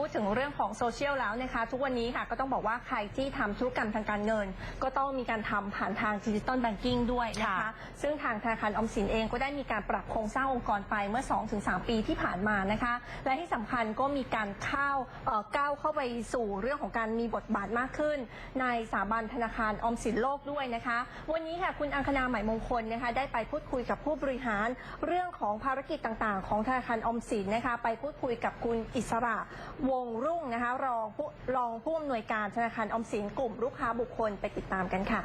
พูดถึงเรื่องของโซเชียลแล้วนะคะ ทุกวันนี้ค่ะก็ต้องบอกว่าใครที่ทำธุรกรรมทางการเงิน ก็ต้องมีการทำผ่านทางดิจิตอลแบงกิ้งด้วยนะคะ ค่ะ ซึ่งทางธนาคารออมสินเองก็ได้มีการปรับโครงสร้างองค์กรไปเมื่อ 2-3 ปีที่ผ่านมานะคะ และที่สำคัญก็มีการเข้าเอ่อก้าวเข้าไปสู่เรื่องของการมีบทบาทมากขึ้น ในสถาบันธนาคารออมสินโลกด้วยนะคะ วันนี้ค่ะคุณอังคณาใหม่มงคลนะคะได้ไปพูดคุยกับผู้บริหารเรื่องของภารกิจต่างๆ ของธนาคารออมสินนะคะ ไปพูดคุยกับคุณอิสระววงรุ่งนะคะรองผู้รองผู้อำนวยการธนาคารออมสินกลุ่มลูกค้าบุคคลไปติดตามกันค่ะ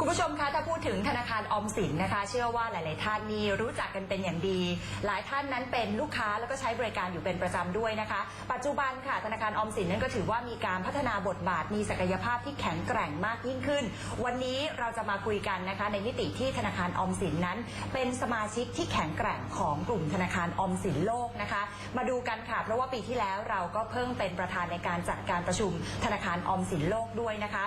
คุณผู้ชมคะถ้าพูดถึงธนาคารออมสินนะคะ เชื่อว่าหลาย ๆ ท่านนี่รู้จักกันเป็นอย่างดี หลายท่านนั้นเป็นลูกค้าแล้วก็ใช้บริการอยู่เป็นประจำด้วยนะคะ ปัจจุบันค่ะธนาคารออมสินนั้นก็ถือว่ามีการพัฒนาบทบาทมีศักยภาพที่แข็งแกร่งมากยิ่งขึ้น วันนี้เราจะมาคุยกันนะคะ ในมิติที่ธนาคารออมสินนั้น เป็นสมาชิกที่แข็งแกร่งของกลุ่มธนาคารออมสินโลกนะคะ มาดูกันค่ะ เพราะว่าปีที่แล้วเราก็เพิ่งเป็นประธานในการจัดการประชุมธนาคารออมสินโลกด้วยนะคะ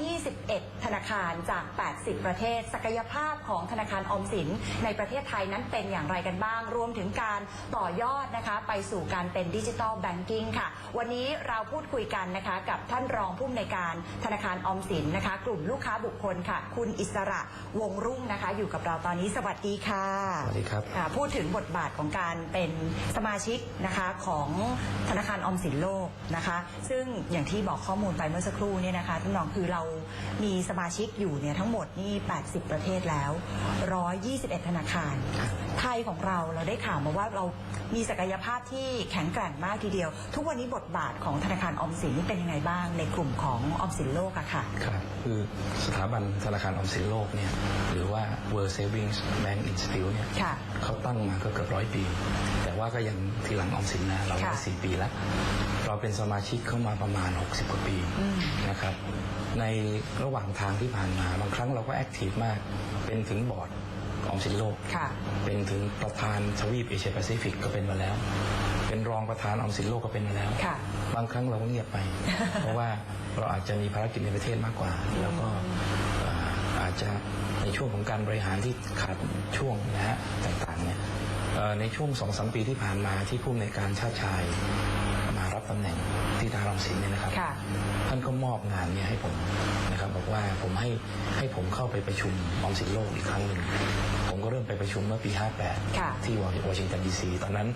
121 ธนาคารจาก 80 ประเทศ ศักยภาพของธนาคารออมสินในประเทศไทยนั้นเป็นอย่างไรกันบ้าง รวมถึงการต่อยอดนะคะไปสู่การเป็นดิจิทัลแบงกิ้งค่ะ วันนี้เราพูดคุยกันนะคะกับท่านรองผู้อำนวยการธนาคารออมสินนะคะ กลุ่มลูกค้าบุคคลค่ะ คุณอิสระวงรุ่งนะคะ อยู่กับเราตอนนี้สวัสดีค่ะสวัสดีครับค่ะพูดถึงบทบาทของการเป็นสมาชิกนะคะของธนาคารออมสินโลกนะคะ ซึ่งอย่างที่บอกข้อมูลไปเมื่อสักครู่เนี่ยนะคะท่านรองคือเรามีสมาชิกอยู่เนี่ยทั้งหมดนี่ 80 ประเทศแล้ว 121 ธนาคาร ไทยของเราเราได้ข่าวมาว่าเรามีศักยภาพที่แข็งแกร่งมากทีเดียว ทุกวันนี้บทบาทของธนาคารออมสินนี่เป็นยังไงบ้างในกลุ่มของออมสินโลกอะค่ะ ครับคือสถาบันธนาคารออมสินโลกเนี่ยหรือว่า World Savings Bank Institute เนี่ยค่ะ เขาตั้งมาก็เกือบร้อยปี แต่ว่าก็ยังทีหลังออมสินนะเราค่ะได้สี่ปีแล้ว เราเป็นสมาชิกเข้ามาประมาณ 60กว่าปี อืม นะครับในระหว่างทางที่ผ่านมาบางครั้งเราก็แอคทีฟมาก เป็นถึงบอร์ดออมสินโลก ค่ะ เป็นถึงประธานทวีปเอเชียแปซิฟิกก็เป็นมาแล้ว เป็นรองประธานออมสินโลกก็เป็นมาแล้ว ค่ะ บางครั้งเราก็เงียบไป เพราะว่าเราอาจจะมีภารกิจในประเทศมากกว่า แล้วก็เอ่ออาจจะในช่วงของการบริหารที่ขาดช่วงนะฮะต่างๆเนี่ยเอ่อในช่วงสองสามปีที่ผ่านมาที่ผู้ในวยการชาติชายมารับตำแหน่ง ที่ทางรองสินเนี่ยนะครับค่ะท่านก็มอบงานเนี่ยให้ผมนะครับบอกว่าผมให้ให้ผมเข้าไปประชุมออมสินโลกอีกครั้งหนึ่งผมก็เริ่มไปประชุมเมื่อปีค่ะ58 ที่วอชิงตันดีซีตอนนั้น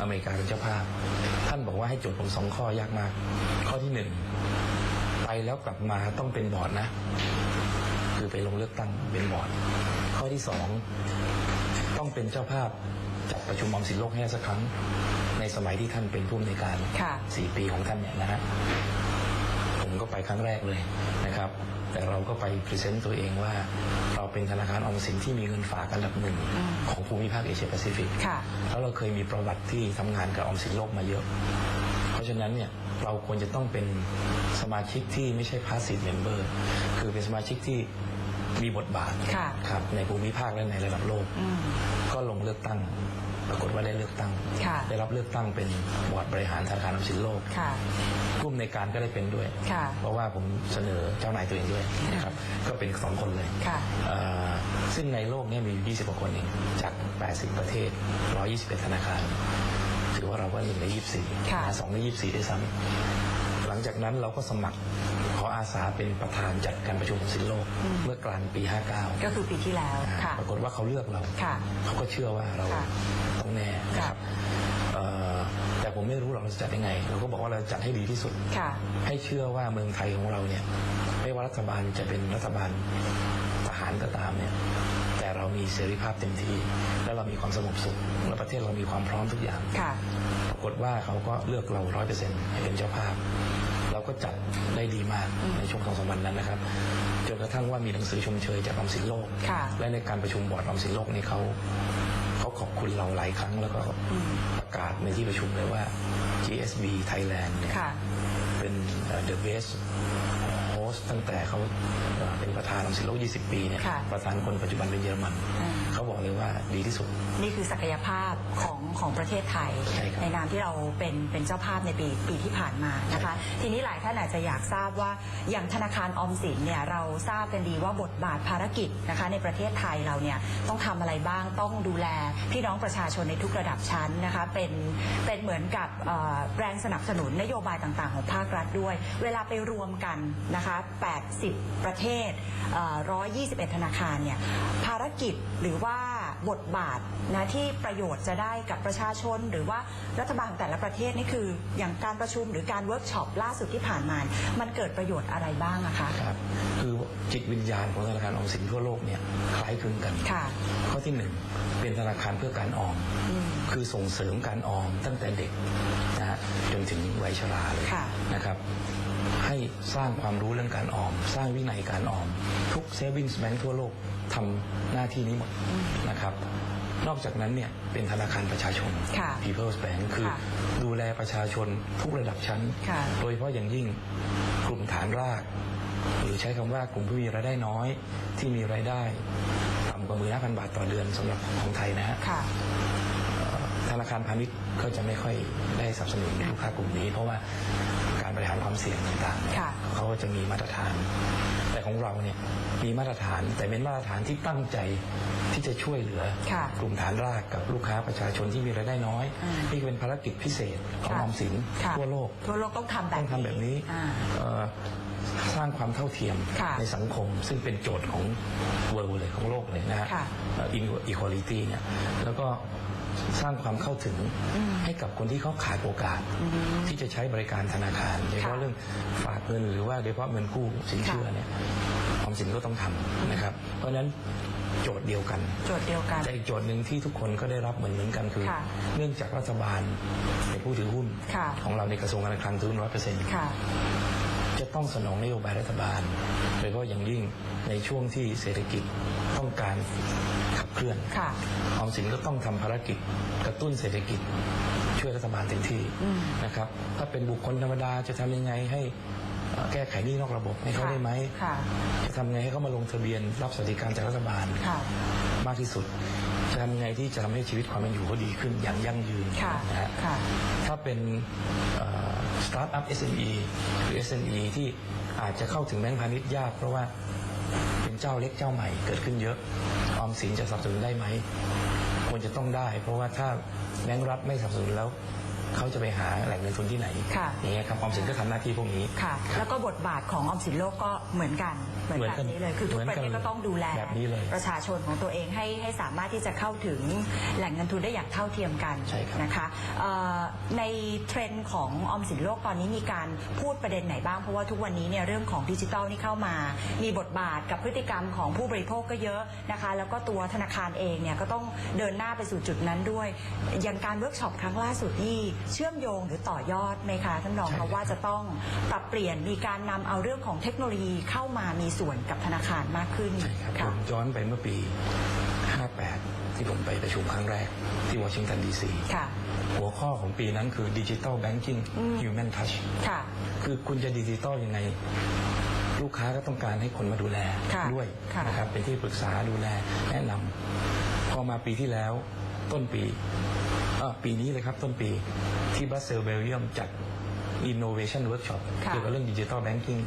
อเมริกาเป็นเจ้าภาพ ท่านบอกว่าให้โจทย์ผมสองข้อยากมาก ข้อที่หนึ่งไปแล้วกลับมาต้องเป็นบอร์ดนะ คือไปลงเลือกตั้งเป็นบอร์ด ข้อที่สองต้องเป็นเจ้าภาพจัดประชุมออมสินโลกให้ได้สักครั้งใน สมัยที่ท่านเป็นผู้อำนวยการค่ะสี่ปีของท่านเนี่ยนะฮะผมก็ไปครั้งแรกเลยนะครับ แต่เราก็ไปพรีเซนต์ตัวเองว่า เราเป็นธนาคารออมสินที่มีเงินฝากอันดับหนึ่งอืมของภูมิภาคเอเชียแปซิฟิกค่ะแล้วเราเคยมีประวัติที่ทำงานกับออมสินโลกมาเยอะ เพราะฉะนั้นเนี่ยเราควรจะต้องเป็นสมาชิกที่ไม่ใช่พาสซีฟเมมเบอร์ คือเป็นสมาชิกที่มีบทบาทค่ะครับในภูมิภาคและในระดับโลกอืมก็ลงเลือกตั้ง ปรากฏว่าได้เลือกตั้ง ค่ะได้รับเลือกตั้งเป็นบอร์ดบริหารธนาคารออมสินโลกค่ะ ผู้อำนวยการก็ได้เป็นด้วย ค่ะเพราะว่าผมเสนอเจ้านายตัวเองด้วยนะครับก็เป็นสองคนเลยค่ะ เอ่อซึ่งในโลกเนี้มีอยู่ 20กว่าคนเองจาก 80 ประเทศ 121 ธนาคาร ถือว่าเราก็หนึ่งใน 24ค่ะนะสองใน 24 ด้วยซ้ำหลังจากนั้นเราก็สมัครข ออาสาเป็นประธานจัดการประชุมของสินโลกเมื่อกลางปี 59 ก็คือปีที่แล้วค่ะปรากฏว่าเขาเลือกเราค่ะเขาก็เชื่อว่าเราค่ะต้องแน่นะครับเอ่อแต่ผมไม่รู้หรอกเราจะจัดยังไง เราก็บอกว่าเราจะจัดให้ดีที่สุดค่ะให้เชื่อว่าเมืองไทยของเราเนี่ยไม่ว่ารัฐบาลจะเป็นรัฐบาลทหารก็ตามเนี่ยแต่เรามีเสรีภาพเต็มที่ และเรามีความสงบสุขและประเทศเรามีความพร้อมทุกอย่างค่ะปรากฏว่าเขาก็เลือกเราร้อยเปอร์เซ็นต์ให้เป็นเจ้าภาพเรา ก็จัดได้ดีมากอืมในช่วงสองสามวันนั้นนะครับจนกระทั่งว่ามีหนังสือชมเชยจากออมสินโลก ค่ะและในการประชุมบอร์ดออมสินโลกนี่เขาเขาขอบคุณเราหลายครั้งแล้วก็อืม ประกาศในที่ประชุมเลยว่า GSB Thailand เนี่ย ค่ะ เป็นเอ่อ the best สตั้งแต่เขาเอ่อเป็นประธานออมสินโลก20 ปีเนี่ยค่ะประธานคนปัจจุบันเป็นเยอรมัน อืม เขาบอกเลยว่าดีที่สุด นี่คือศักยภาพของของประเทศไทยใช่ครับนามที่เราเป็นเป็นเจ้าภาพในปีปีที่ผ่านมานะคะ ทีนี้หลายท่านอาจจะอยากทราบว่าอย่างธนาคารออมสินเนี่ยเราทราบกันดีว่าบทบาทภารกิจนะคะ ในประเทศไทยเราเนี่ยต้องทำอะไรบ้างต้องดูแลพี่น้องประชาชนในทุกระดับชั้นนะคะ เป็นเป็นเหมือนกับเอ่อแรงสนับสนุนนโยบายต่างๆ ของภาครัฐด้วย เวลาไปรวมกันนะคะ80 ประเทศเอ่อ121 ธนาคารเนี่ยภารกิจหรือว่าบทบาทนะที่ประโยชน์จะได้กับประชาชน หรือว่ารัฐบาลของแต่ละประเทศนี่คืออย่างการประชุมหรือการเวิร์กช็อปล่าสุดที่ผ่านมา มันเกิดประโยชน์อะไรบ้างอะคะครับคือจิตวิญญาณของธนาคารออมสินทั่วโลกเนี่ยคล้ายคลึงกันค่ะข้อที่หนึ่งเป็นธนาคารเพื่อการออมอืมคือส่งเสริมการออมตั้งแต่เด็กนะฮะจนถึงวัยชราเลยค่ะนะครับ ให้สร้างความรู้เรื่องการออม สร้างวินัยการออม ทุกเซฟิงส์แบงก์ทั่วโลกทำหน้าที่นี้หมดนะครับนอกจากนั้นเนี่ยเป็นธนาคารประชาชนค่ะ People's Bank คือค่ะดูแลประชาชนทุกระดับชั้นค่ะโดยเฉพาะอย่างยิ่งกลุ่มฐานราก หรือใช้คำว่ากลุ่มผู้มีรายได้น้อย ที่มีรายได้ต่ำกว่ามือห้าพันบาทต่อเดือนสำหรับของไทยนะฮะค่ะธนาคารพาณิชย์ก็จะไม่ค่อยได้สนับสนุนลูกค้ากลุ่มนี้ เพราะว่ากา รบริหารความเสี่ยงต่างๆเนี่ยค่ะเขาก็จะมีมาตรฐาน แต่ของเราเนี่ยมีมาตรฐานแต่เป็นมาตรฐานที่ตั้งใจที่จะช่วยเหลือ ค่ะกลุ่มฐานรากกับลูกค้าประชาชนที่มีรายได้น้อย อืมนี่เป็นภารกิจพิเศษของค่ะออมสินค่ะ ทั่วโลก ทั่วโลกต้องทำแบบต้องทำแบบนี้อ่า เอ่อ สร้างความเท่าเทียมค่ะในสังคม ซึ่งเป็นโจทย์ของเวิร์เลยของโลกเลยนะฮะ ค่ะอินอีควอลิตี้เนี่ยแล้วก็สร้างความเข้าถึงให้กับคนที่เขาขาดโอกาส ที่จะใช้บริการธนาคารโดยเฉพาะเรื่องฝากเงินหรือว่าโดยเฉพาะเงินกู้สินเชื่อเนี่ยออมสินก็ต้องทำนะครับ เพราะฉะนั้นโจทย์เดียวกัน โจทย์เดียวกัน แต่อีกโจทย์หนึ่งที่ทุกคนก็ได้รับเหมือนเหมือนกันคือ ค่ะเนื่องจากรัฐบาลเป็นผู้ถือหุ้น ค่ะของเราในกระทรวงการคลังถือร้อยเปอร์เซ็นต์ค่ะ จะต้องสนองนโยบายรัฐบาล โดยเฉพาะอย่างยิ่งในช่วงที่เศรษฐกิจต้องการขับเคลื่อนค่ะออมสินก็ต้องทำภารกิจกระตุ้นเศรษฐกิจช่วยรัฐบาลเต็มที่อืมนะครับ ถ้าเป็นบุคคลธรรมดาจะทำยังไงให้เอ่อแก้ไขหนี้นอกระบบให้เขาได้ไหมค่ะจะทำยังไงให้เขามาลงทะเบียนรับสวัสดิการจากรัฐบาลค่ะมากที่สุด จะทำยังไงที่จะทำให้ชีวิตความเป็นอยู่เขาดีขึ้นอย่างยั่งยืนค่ะนะฮะค่ะถ้าเป็น สตาร์ทอัพ SME หรือ SME ที่อาจจะเข้าถึงแบงก์พาณิชย์ยาก เพราะว่าเป็นเจ้าเล็กเจ้าใหม่เกิดขึ้นเยอะออมสินจะสนับสนุนได้ไหมควรจะต้องได้ เพราะว่าถ้าแบงก์รัฐไม่สนับสนุนแล้ว เขาจะไปหาแหล่งเงินทุนที่ไหนค่ะ อย่างเงี้ยครับออมสินก็ทำหน้าที่พวกนี้ค่ะแล้วก็บทบาทของออมสินโลกก็เหมือนกัน เหมือนเหมือนแบบกันนี้เลย คือทุกเหมือนประกันเทศก็ต้องดูแล แบบนี้เลย ประชาชนของตัวเองให้ให้สามารถที่จะเข้าถึงแหล่งเงินทุนได้อย่างเท่าเทียมกันใช่ครับ นะคะเอ่อในเทรนด์ของออมสินโลกตอนนี้มีการพูดประเด็นไหนบ้าง เพราะว่าทุกวันนี้เนี่ยเรื่องของดิจิทัลนี่เข้ามา มีบทบาทกับพฤติกรรมของผู้บริโภคก็เยอะนะคะ แล้วก็ตัวธนาคารเองเนี่ยก็ต้องเดินหน้าไปสู่จุดนั้นด้วย อย่างการเวิร์กช็อปครั้งล่าสุดนี่เชื่อมโยงหรือต่อยอดไหมคะท่านรองใช่ครัคะบว่าจะต้องปรับเปลี่ยนมีการนำเอาเรื่องของเทคโนโลยีเข้ามามีส่วนกับธนาคารมากขึ้น ใช่ครับผค่ะมย้อนไปเมื่อปี 58 ที่ผมไปประชุมครั้งแรกที่วอชิงตันดีซีค่ะ หัวข้อของปีนั้นคือดิจิ t a ลแบงกิ้งอืม ฮิวแมนทัชค่ะ คือคุณจะดิจิตอลยังไง ลูกค้าก็ต้องการให้คนมาดูแลค่ะด้วยค่ะนะครับเป็นที่ปรึกษาดูแลแนะนำพอมาปีที่แล้วต้นปีเอ่อ ปีนี้เลยครับต้นปีที่บรัสเซลเบลเยียมจัด Innovation Workshop ค่ะเกี่ยวกับเรื่องดิจิ t a ลแบงกิ้ง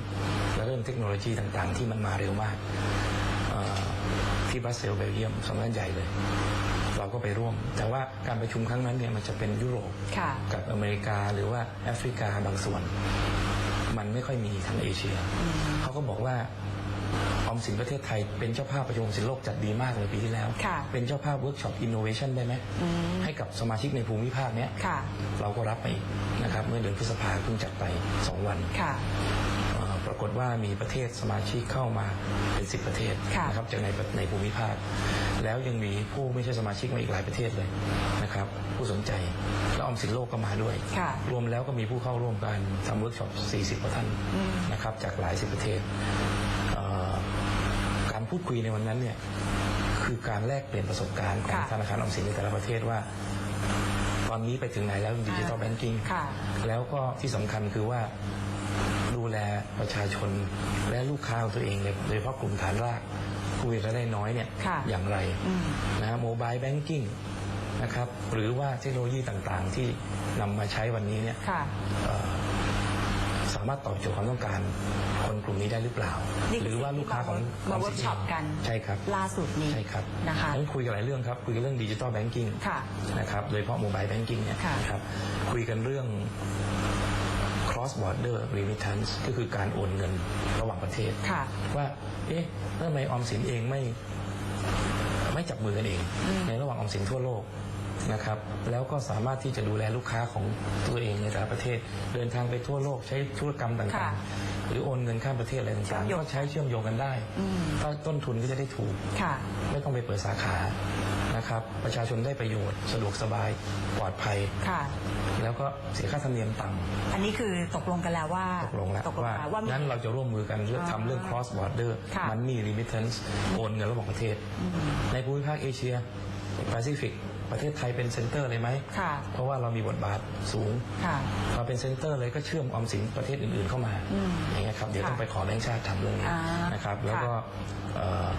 และเรื่องเทคโนโลยีต่างๆ ที่มันมาเร็วมากเอ่อที่บรัสเซลเบลเยียมสำนักใหญ่เลย เราก็ไปร่วม แต่ว่าการประชุมครั้งนั้นเนี่ยมันจะเป็นยุโรปค่ะกับอเมริกาหรือว่าแอฟริกาบางส่วน มันไม่ค่อยมีทางเอเชีย เขาก็บอกว่า อมสินประเทศไทยเป็นเจ้าภาพประชุมออมสินโลกจัดดีมากเลยปีที่แล้ว เป็นเจ้าภาพเวิร์กช็อปอินโนเวชันได้ไหมมให้กับสมาชิกในภูมิภาคเนี้ยเราก็รับไปนะครับเมื่อเดือนพฤษภาเพิ่งจัดไป 2 วันค่ะปรากฏว่ามีประเทศสมาชิกเข้ามาเป็น 10 ประเทศค่ะนะครับจากในในภูมิภาค แล้วยังมีผู้ไม่ใช่สมาชิกมาอีกหลายประเทศเลยนะครับ ผู้สนใจแล้วออมสินโลกก็มาด้วย รวมแล้วก็มีผู้เข้าร่วมการทำเวิร์กช็อป 40 กว่าท่านนะครับจากหลายสิบประเทศ พูดคุยในวันนั้นเนี่ยคือการแลกเปลี่ยนประสบการณ์ของค่ะธนาคารออมสินในแต่ละประเทศว่า ตอนนี้ไปถึงไหนแล้วดิจิทัลแบงกิ้งค่ะแล้วก็ที่สำคัญคือว่าดูดูแลประชาชนและลูกค้าของตัวเองเลยโดยเฉพาะกลุ่มฐานรากผู้มีรายได้น้อยเนี่ยค่ะอย่างไรอืมนะฮะโมบายแบงกิ้งนะครับหรือว่าเทคโนโลยีต่างๆ ที่นำมาใช้วันนี้เนี่ยค่ะเอ่อสามารถตอบโจทย์ความต้องการคนกลุ่มนี้ได้หรือเปล่า นี่คือหรือว่าลูกค้าของมาขงเวิร์กช็อปกัน ใช่ครับ ล่าสุดนี้ ใช่ครับนะคะนั้นคุยกันหลายเรื่องครับ คุยกันเรื่องดิจิ t a ลแบงกิ้งค่ะนะครับโดยเฉพาะโมบายแบงกิ้งเนี่ยค่ะ นะครับ คุยกันเรื่อง cross border remittance ก็คือการโอนเงินระหว่างประเทศ ค่ะ ว่า เอ๊ะแล้วทำไมออมสินเองไม่ ไม่จับมือกันเอง ในระหว่างออมสินทั่วโลก นะครับแล้วก็สามารถที่จะดูแลลูกค้าของตัวเองในแต่ละประเทศ เดินทางไปทั่วโลกใช้ธุรกรรมต่าค่ะงๆ หรือโอนเงินข้ามประเทศอะไรเชื่ต่าองมโยงๆก็ใช้เชื่อมโยงกันได้อืมก็ต้นทุนก็จะได้ถูกค่ะไม่ต้องไปเปิดสาขานะครับประชาชนได้ประโยชน์สะดวกสบายปลอดภัยค่ะแล้วก็เสียค่าธรรมเนียมต่ำอันนี้คือตกลงกันแล้วว่าตกลงแล้วตกลงว่าแล้วว่ามีงั้นเราจะร่วมมือกันเรื่องอ่าทำเรื่อง cross border ค่ะ money remittance โอนเงินระหว่างประเทศ ในภูมิภาคเอเชียแปซิฟิก ประเทศไทยเป็นเซ็นเตอร์เลยไหม ค่ะเพราะว่าเรามีบทบาทสูงค่ะเราเป็นเซ็นเตอร์เลยก็เชื่อมออมสินประเทศอื่นๆเข้ามาอืมอย่างเงี้ยครับเดี๋ยวค่ะต้องไปขอแบงค์ชาติทำเรื่องนี้อ่านนะครับแล้วก็เอ่อ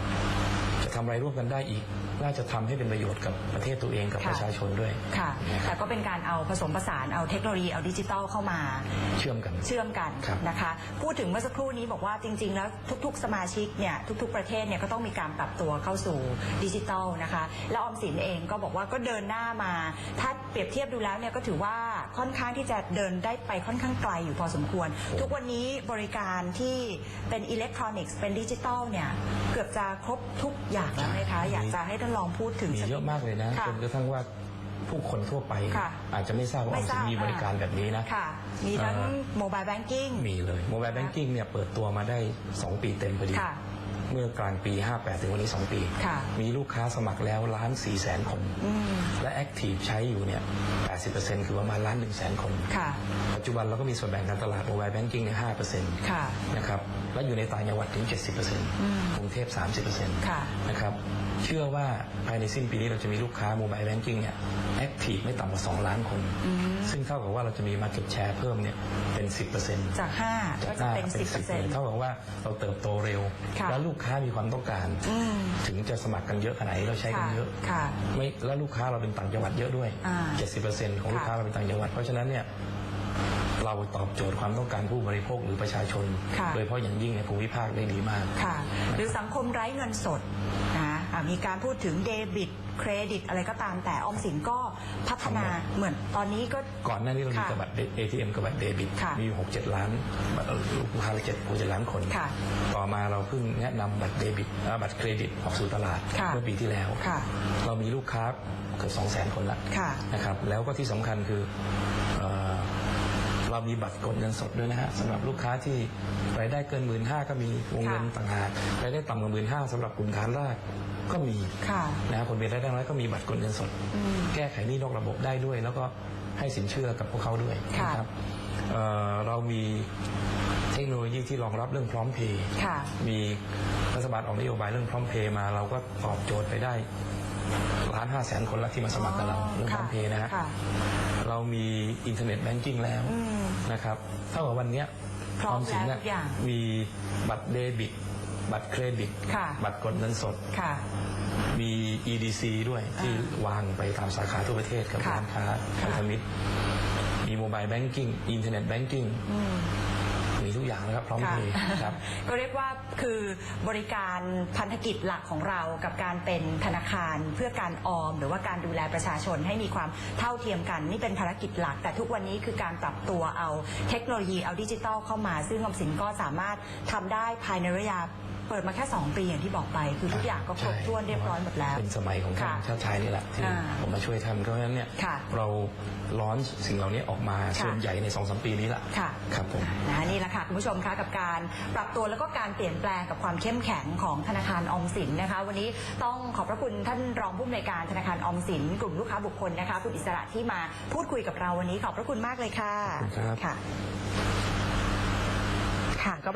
จะ ทำอะไรร่วมกันได้อีก น่าจะทำให้เป็นประโยชน์กับประเทศตัวเองกับค่ะประชาชนด้วยค่ะนะคแต่รับก็เป็นการเอาผสมผสานเอาเทคโนโลยีเอาดิจิตอลเข้ามา เชื่อมกันเชื่อมกันครับนะคะ พูดถึงเมื่อสักครู่นี้บอกว่าจริง ๆ แล้วทุก ๆ สมาชิกเนี่ยทุก ๆ ประเทศเนี่ยก็ต้องมีการปรับตัวเข้าสู่ดิจิตอลนะคะ แล้วออมสินเองก็บอกว่าก็เดินหน้ามา ถ้าเปรียบเทียบดูแล้วเนี่ยก็ถือว่าค่อนข้างที่จะเดินได้ไปค่อนข้างไกลอยู่พอสมควร ทุกวันนี้บริการที่เป็นอิเล็กทรอนิกส์เป็นดิจิตอลเนี่ยเกือบจะครบทุกอย่างแล้วนะคะ อยากจะให้ท่านลองพูดถึงมีสัเยอะมากเลยนะค่ะจนกระทั่งว่าผู้คนทั่วไป ค่ะอาจจะไม่ทราบว่าอไม่อมทสิรานบมีบริการแบบนี้นะ ค่ะ มีทั้งเอ่อ โมบายแบงกิ้ง มีเลยโมบายแบงกิ้งเนี่ยเปิดตัวมาได้ 2 ปีเต็มพอดี ค่ะเมื่อกลางปี 58 ถึงวันนี้ 2 ปี ค่ะ มีลูกค้าสมัครแล้วล้าน4แสนคน อืม และแอคทีฟใช้อยู่เนี่ย 80%คือประมาณล้าน1แสนคน ค่ะ ปัจจุบันเราก็มีส่วนแบ่งการตลาดโมบายแบงกิ้งใน5%ค่ะนะครับ และอยู่ในต่างจังหวัดถึง 70%กรุงเทพ 30%ค่ะนะครับ เชื่อว่าภายในสิ้นปีนี้เราจะมีลูกค้าโมบายแบงกิ้งเนี่ยแอคทีฟไม่ต่ำกว่า 2 ล้านคนซึ่งเท่ากับว่าเราจะมี Market Share เพิ่มเนี่ยเป็น 10%จาก5ก็จะเป็นจากห้า10%เท่ากับว่าเราเติบโตเร็ว ค่ะ แล้วลูกค้ามีความต้องการ อืมถึงจะสมัครกันเยอะขนาดนี้เราใช้กันเยอะค่ะ ไม่แล้วลูกค้าเราเป็นต่างจังหวัดเยอะด้วย อ่า 70%ของลูกค้าเราเป็นต่างจังหวัด เพราะฉะนั้นเนี่ยเราตอบโจทย์ความต้องการผู้บริโภคหรือประชาชนค่ะโดยเฉพาะอย่างยิ่งในภูมิภาคได้ดีมาก ค่ะ หรือสังคมไร้เงินสดนะ อะมีการพูดถึงเดบิตเครดิตอะไรก็ตามแต่ออมสินก็พัฒนาเหมือนตอนนี้ก็ ก่อนหน้านี้เรามีค่ะกับบัตร ATM กับบัตรเดบิตค่ะมีอยู่หกเจ็ดล้านบัตรลูกค้าเจ็ดหกเจ็ดล้านคน ค่ะต่อมาเราเพิ่งแนะนำบัตรเดบิตอ่าบัตรเครดิตออกสู่ตลาดค่ะเมื่อปีที่แล้ว ค่ะเรามีลูกค้าเกือบสองแสนคนละค่ะนะครับแล้วก็ที่สำคัญคือเอ่อเรามีบัตรกดเงินสดด้วยนะฮะสำหรับลูกค้าที่รายได้เกินหมื่นห้าก็มีวงเงินค่ะ ต่างหากรายได้ต่ำกว่าหมื่นห้าสำหรับกลุ่มฐานราก ก็มีค่ะนะครับคนมีรายได้น้อยก็มีบัตรกดเงินสดอืมแก้ไขหนี้นอกระบบได้ด้วย แล้วก็ให้สินเชื่อกับพวกเขาด้วยค่ะ นะครับเอ่อเรามีเทคโนโลยีที่รองรับเรื่องพร้อมเพย์ ค่ะ มีรัฐบาลออกนโยบายเรื่องพร้อมเพย์มาเราก็ตอบโจทย์ไปได้ล้านห้าแสนคนละที่มาสมัครกับเราเรื่องพร้อมเพย์นะฮะค่ะเรามีอินเทอร์เน็ตแบงกิ้งแล้วอืมนะครับเท่ากับวันเนี้ยพร้อมสินแล้วน่ะทุกอย่าง มีบัตรเดบิต บัตรเครดิต ค่ะ บัตรกดเงินสด ค่ะ มี EDC ด้วยที่วางไปตามสาขาทั่วประเทศกับค่ะ ร้านค้าค่ะพันธมิตรมีโมบายแบงกิ้งอินเทอร์เน็ตแบงกิ้งอืม มีทุกอย่างนะครับ พร้อมเพย์ครับ ก็เรียกว่าคือบริการพันธกิจหลักของเรากับการเป็นธนาคารเพื่อการออม หรือว่าการดูแลประชาชนให้มีความเท่าเทียมกัน นี่เป็นภารกิจหลัก แต่ทุกวันนี้คือการปรับตัวเอาเทคโนโลยีเอาดิจิทัลเข้ามา ซึ่งออมสินก็สามารถทำได้ภายในระยะ เปิดมาแค่ 2 ปีอย่างที่บอกไป คือทุกอย่างก็ครบถ้วนเรียบร้อยหมดแล้ว เป็นสมัยของท่านค่ะชาติชายนี่แหละที่อ่าผมมาช่วยทำเพราะฉะนั้นเนี่ยค่ะเราล้อนสิ่งเหล่านี้ออกมาค่ะส่วนใหญ่ในสองสามปีนี้แหละค่ะครับผมนะคะนี่แหละค่ะคุณผู้ชมคะกับการปรับตัวแล้วก็การเปลี่ยนแปลงกับความเข้มแข็งของธนาคารออมสินนะคะ วันนี้ต้องขอบพระคุณท่านรองผู้อำนวยการธนาคารออมสิน กลุ่มลูกค้าบุคคลนะคะคุณอิสระที่มาพูดคุยกับเราวันนี้ขอบพระคุณมากเลยค่ะขอบคุณครับค่ะค่ะก็เป็น